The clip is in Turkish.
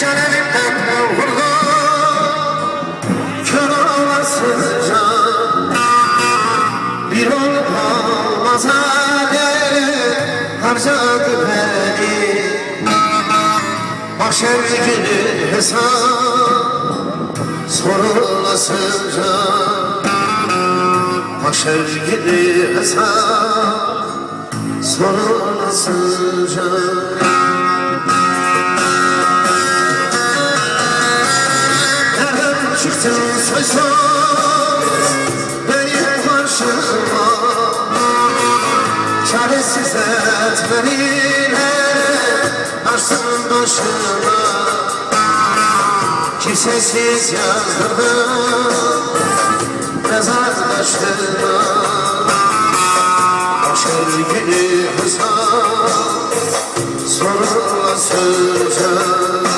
Çenemden vurdu Kör Bir olmaz hale beni Mahşer günü hesap Sorulasıca Mahşer günü hesap Sorulasıca soysuz Beni karşıma. Çaresiz etmeliyle Arsın başıma Kimsesiz yazdırdım Mezar başıma Aşır günü hesap Sorula sözler